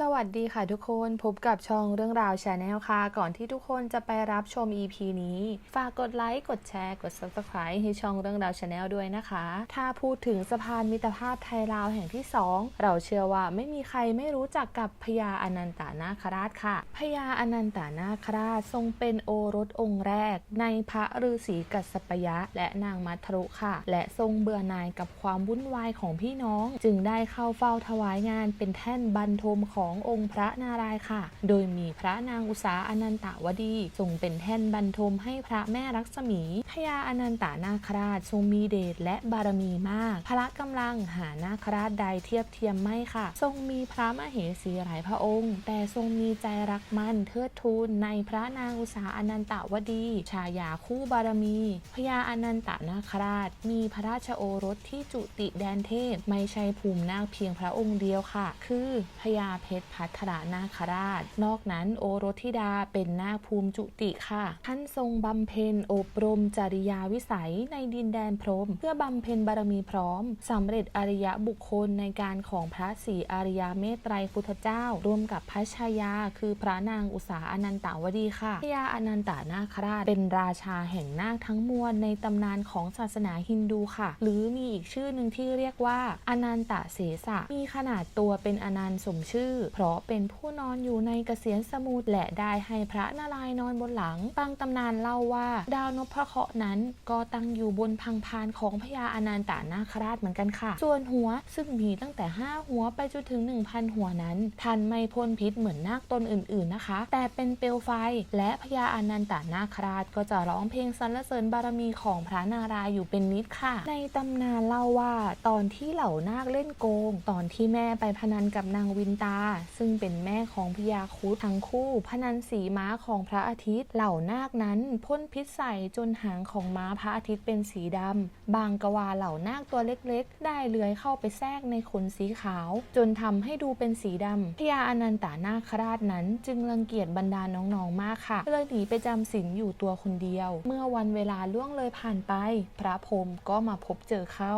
สวัสดีค่ะทุกคนพบกับช่องเรื่องราวชาแนลค่ะ ก่อนที่ทุกคนจะไปรับชม EP นี้ ฝากกดไลค์ กดแชร์ กด Subscribe ให้ช่องเรื่องราวชาแนลด้วยนะคะ ถ้าพูดถึงสะพานมิตรภาพไทยลาวแห่งที่ 2 เราเชื่อว่าไม่มีใครไม่รู้จักกับพญาอนันตานาคราชค่ะพญาอนันตานาคราชทรงเป็นโอรสองค์แรก ในพระฤาษีกัสสปยะ และนางมัทรุค่ะ และทรงเบื่อหน่ายกับความวุ่นวายของพี่น้อง จึงได้เข้าเฝ้าถวายงานเป็นแท่นบรรทมขององค์พระนารายณ์ค่ะ โดยมีพระนางอุษาอนันตวดีทรงเป็นแท่นบรรทมให้พระแม่รักษมีพญาอนันตานาคราชทรงมีเดชและบารมีมาก พระกำลังหานาคราชใดเทียบเทียมไม่ค่ะ ทรงมีพระมเหสีหลายพระองค์ แต่ทรงมีใจรักมั่นเทิดทูนในพระนางอุษาอนันตวดี ชายาคู่บารมีพญาอนันตนาคราช มีพระราชโอรสที่จุติแดนเทพ ไม่ใช่ภูมินาคเพียงพระองค์เดียวค่ะ คือพญาเพชรพัทรนาคราช นอกนั้นโอรสธิดาเป็นนาคภูมิจุติค่ะ ท่านทรงบำเพ็ญอบรมจริยาวิสัยในดินแดนพรม เพื่อบำเพ็ญบารมีพร้อมสำเร็จอริยบุคคลในการของพระศรีอริยเมตไตรพุทธเจ้า ร่วมกับพระชายา คือพระนางอุษาอนันตาวดีค่ะพญาอนันตานาคราช เป็นราชาแห่งนาคทั้งมวลในตำนานของศาสนาฮินดูค่ะ หรือมีอีกชื่อหนึ่งที่เรียกว่าอนันตเสสะมีขนาดตัวเป็นอนันต์สมชื่อเพราะเป็นผู้นอนอยู่ในเกษียณสมุทรและได้ให้พระนารายณ์นอนบนหลังบางตำนานเล่าว่า ดาวนพเคราะห์นั้นก็ตั้งอยู่บนพังพานของพญาอนันตานาคราชเหมือนกันค่ะ ส่วนหัวซึ่งมีตั้งแต่ 5 หัวไปจนถึง 1,000 หัวนั้นทันไม่พ่นพิษเหมือนนาคตนอื่นๆนะคะ แต่เป็นเปลวไฟ และพญาอนันตานาคราชก็จะร้องเพลงสรรเสริญบารมีของพระนารายณ์อยู่เป็นนิดค่ะ ในตำนานเล่าว่า ตอนที่เหล่านาคเล่นโกง ตอนที่แม่ไปพนันกับนางวินตาซึ่งเป็นแม่ของพญาครุฑทั้งคู่ พนันสีม้าของพระอาทิตย์ เหล่านาคนั้นพ่นพิษใส่จนหางของม้าพระอาทิตย์เป็นสีดำ บางกวาเหล่านาคตัวเล็กๆ ได้เลื้อยเข้าไปแทรกในขนสีขาว จนทำให้ดูเป็นสีดำพญาอนันตานาคราชนั้น จึงรังเกียจบรรดาน้องๆมากค่ะเลยหนีไปจำศีลอยู่ตัวคนเดียว เมื่อวันเวลาล่วงเลยผ่านไป พระพรหมก็มาพบเจอเข้า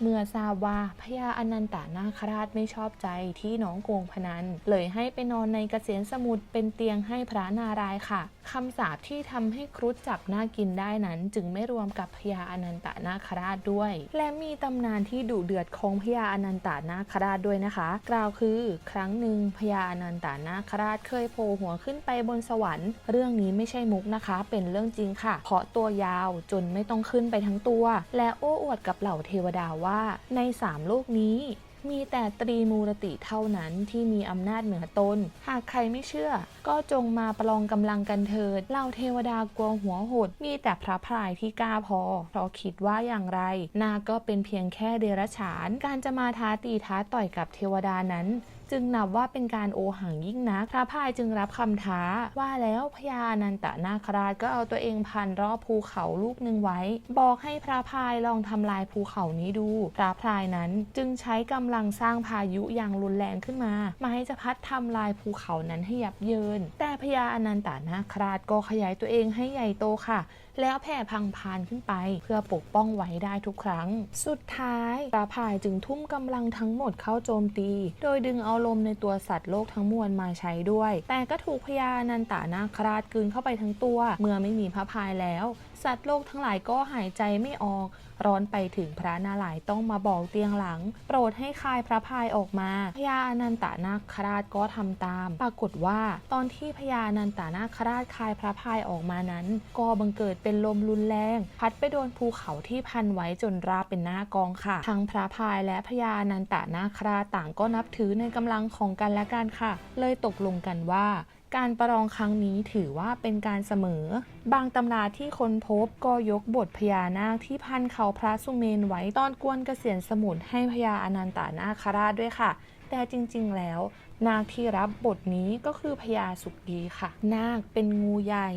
เมื่อทราบว่าพญาอนันตานาคราชไม่ชอบใจที่น้องโกงพนัน เลยให้ไปนอนในเกษียณสมุทรเป็นเตียงให้พระนารายค่ะ คำสาปที่ทำให้ครุฑจับหน้ากินได้นั้น จึงไม่รวมกับพญาอนันตนาคราชด้วย และมีตำนานที่ดุเดือดของพญาอนันตนาคราชด้วยนะคะ กล่าวคือ ครั้งหนึ่งพญาอนันตนาคราชเคยโผล่หัวขึ้นไปบนสวรรค์ เรื่องนี้ไม่ใช่มุกนะคะ เป็นเรื่องจริงค่ะ เพราะตัวยาวจนไม่ต้องขึ้นไปทั้งตัว และโอ้อวดกับเหล่าเทวดาว่าในสามโลกนี้มีแต่ตรีมูรติเท่านั้นที่มีอำนาจเหนือตน หากใครไม่เชื่อ ก็จงมาประลองกำลังกันเถิดเหล่าเทวดากลัวหัวหด มีแต่พระพรายที่กล้าพอ เพราะคิดว่าอย่างไร นาก็เป็นเพียงแค่เดรัจฉาน การจะมาท้าตีท้าต่อยกับเทวดานั้น จึงนับว่าเป็นการโอหังยิ่งนักพระพายจึงรับคำท้า ว่าแล้วพญาอนันตนาคราชก็เอาตัวเองพันรอบภูเขาลูกหนึ่งไว้ บอกให้พระพายลองทำลายภูเขานี้ดู พระพายนั้นจึงใช้กำลังสร้างพายุอย่างรุนแรงขึ้นมามายจะพัดทำลายภูเขานั้นให้ยับเยิน แต่พญาอนันตนาคราชก็ขยายตัวเองให้ใหญ่โตค่ะ แล้วแผ่พังพานขึ้นไป เพื่อปกป้องไว้ได้ทุกครั้ง สุดท้ายตาพายจึงทุ่มกำลังทั้งหมดเข้าโจมตี โดยดึงเอาลมในตัวสัตว์โลกทั้งมวลมาใช้ด้วย แต่ก็ถูกพญานันตานาคราชกืนเข้าไปทั้งตัว เมื่อไม่มีพระพายแล้วสัตว์โลกทั้งหลายก็หายใจไม่ออก ร้อนไปถึงพระนาลายต้องมาบอกเตียงหลัง โปรดให้คายพระพายออกมาพญาอนันตนาคราชก็ทำตาม ปรากฏว่าตอนที่พญาอนันตนาคราชคายพระพายออกมานั้น ก็บังเกิดเป็นลมรุนแรง พัดไปโดนภูเขาที่พันไว้จนราบเป็นหน้ากองค่ะ ทั้งพระพายและพญาอนันตนาคราชต่างก็นับถือในกำลังของกันและกันค่ะ เลยตกลงกันว่าการประลองครั้งนี้ถือว่าเป็นการเสมอ บางตำราที่ค้นพบก็ยกบทพญานาคที่พันเขาพระสุเมนไว้ตอนกวนเกษียณสมุนให้พญาอนันตานาคราชด้วยค่ะ แต่จริงๆแล้ว นาคที่รับบทนี้ก็คือพญาสุกีค่ะ นาคเป็นงูใหญ่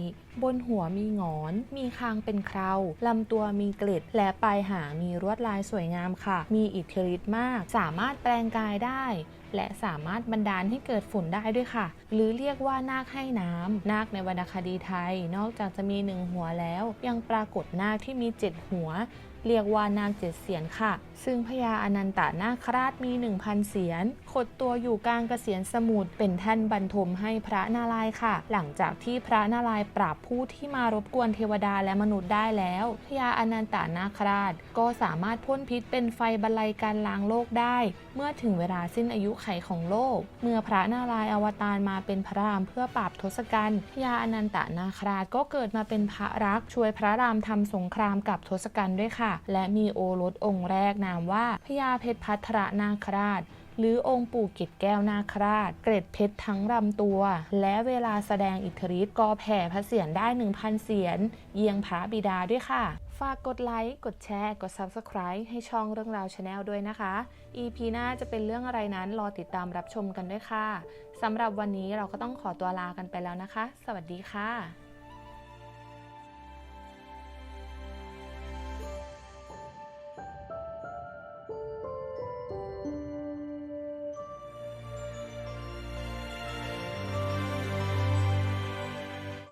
บนหัวมีงอน มีคางเป็นเคราลำตัวมีเกล็ด และปลายหางมีลวดลายสวยงามค่ะ มีอิทธิฤทธิ์มาก สามารถแปลงกายได้ และสามารถบันดาลให้เกิดฝนได้ด้วยค่ะ หรือเรียกว่านาคให้น้ำ นาคในวรรณคดีไทย นอกจากจะมีหนึ่งหัวแล้ว ยังปรากฏนาคที่มีเจ็ดหัว เรียกว่านาคเจ็ดเสียนค่ะ ซึ่งพญาอนันตนาคราชมี 1,000 เสียนขดตัวอยู่กลางเกษียนสมุทรเป็นแท่นบรรทมให้พระนารายณ์ค่ะ หลังจากที่พระนารายณ์ปราบผู้ที่มารบกวนเทวดาและมนุษย์ได้แล้วพญาอนันตนาคราช ก็สามารถพ่นพิษเป็นไฟบรรลัยการล้างโลกได้ เมื่อถึงเวลาสิ้นอายุไขของโลก เมื่อพระนารายณ์อวตารมาเป็นพระรามเพื่อปราบทศกัณฐ์พญาอนันตนาคราชก็เกิดมาเป็นพระรักช่วยพระรามทำสงครามกับทศกัณฐ์ด้วยค่ะและมีโอรสองค์แรกนามว่าพญาเพชรพัทรนาคราชหรือองค์ปู่เกตแก้วนาคราช เกร็ดเพชรทั้งลำตัว และเวลาแสดงอิทธิฤทธิ์ก็แผ่พระเสียรได้ 1,000 เสียรเยียงพระบิดาด้วยค่ะ ฝากกดไลค์ กดแชร์ กด Subscribe ให้ช่องเรื่องราวชาแนลด้วยนะคะ EP หน้าจะเป็นเรื่องอะไรนั้นรอติดตามรับชมกันด้วยค่ะสำหรับวันนี้เราก็ต้องขอตัวลากันไปแล้วนะคะ สวัสดีค่ะ